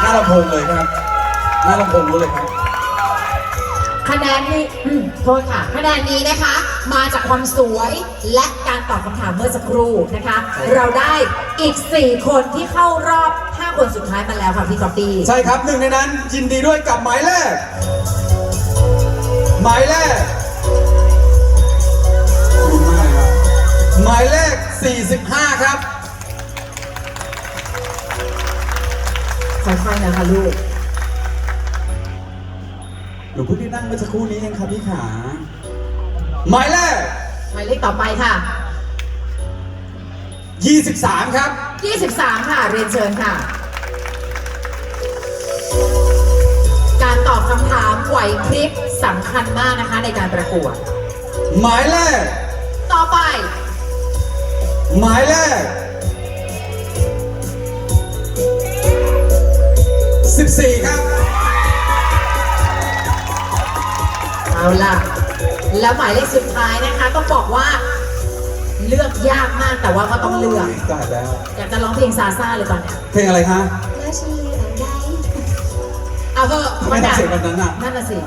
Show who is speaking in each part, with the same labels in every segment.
Speaker 1: หน้าลำโพงเลยครับหน้าลำโพงรู้เลยครับ
Speaker 2: คะแนนนี้อืมโทษค่ะ คะแนนนี้นะคะ มาจากความสวยและการตอบคำถามเมื่อสักครู่นะคะ
Speaker 1: ใช่ครับ
Speaker 2: เราได้อีก 4 คนที่เข้ารอบ 5 คนสุดท้ายมาแล้วค่ะพี่กอฟฟี่
Speaker 1: ใช่ครับหนึ่งในนั้นยินดีด้วยกับหมายเลขหมายเลขขอบคุณมากครับหมายเลข 45 ครับ
Speaker 2: ค่อยๆนะคะลูก
Speaker 1: หนูเพิ่งได้นั่งเมื่อสักครู่นี้เองครับพี่ขาหมายเลข
Speaker 2: หมายเลขต่อไปค่ะ
Speaker 1: 23 ครับ
Speaker 2: 23 ค่ะเรียนเชิญค่ะ การตอบคำถามไหวพริบสำคัญมากนะคะในการประกวด
Speaker 1: หมายเลข
Speaker 2: ต่อไป
Speaker 1: หมายเลข 14 ครับ
Speaker 2: เอาล่ะ แล้วหมายเลขสุดท้ายนะคะต้องบอกว่า เลือกยากมากแต่ว่าก็ต้องเลือก
Speaker 1: ตายแล้ว
Speaker 2: อยากจะร้องเพลงซาซ่าเลยตอนเนี้ย
Speaker 1: เพลงอะไรคะ
Speaker 2: แล้วฉันเลือกได้เอาเถอะ
Speaker 1: ทำไมต้องเสียงแบบนั้นน่ะ
Speaker 2: นั่นน่ะสิ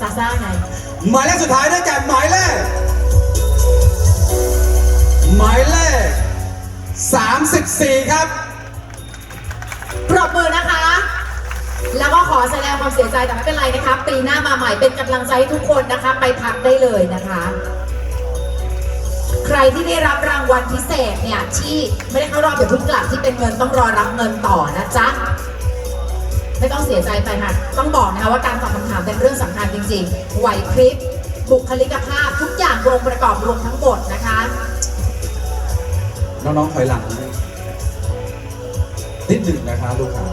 Speaker 2: ซาซ่าไง
Speaker 1: หมายเลขสุดท้ายได้แก่หมายเลขหมายเลข34 ครับ
Speaker 2: ปรบมือนะคะ แล้วก็ขอแสดงความเสียใจแต่ไม่เป็นไรนะคะ ปีหน้ามาใหม่เป็นกำลังใจให้ทุกคนนะคะ ไปพักได้เลยนะคะ ใครที่ได้รับรางวัลพิเศษเนี่ยที่ไม่ได้เข้ารอบเดี๋ยวเพิ่งกลับที่เป็นเงินต้องรอรับเงินต่อนะจ๊ะไม่ต้องเสียใจไปค่ะ ต้องบอกนะคะว่าการตอบคำถามเป็นเรื่องสำคัญจริงๆ ไหวพริบ บุคลิกภาพ ทุกอย่างรวมประกอบรวมทั้งหมดนะคะ
Speaker 1: น้องๆถอยหลังนิดหนึ่งนะคะลูกค้า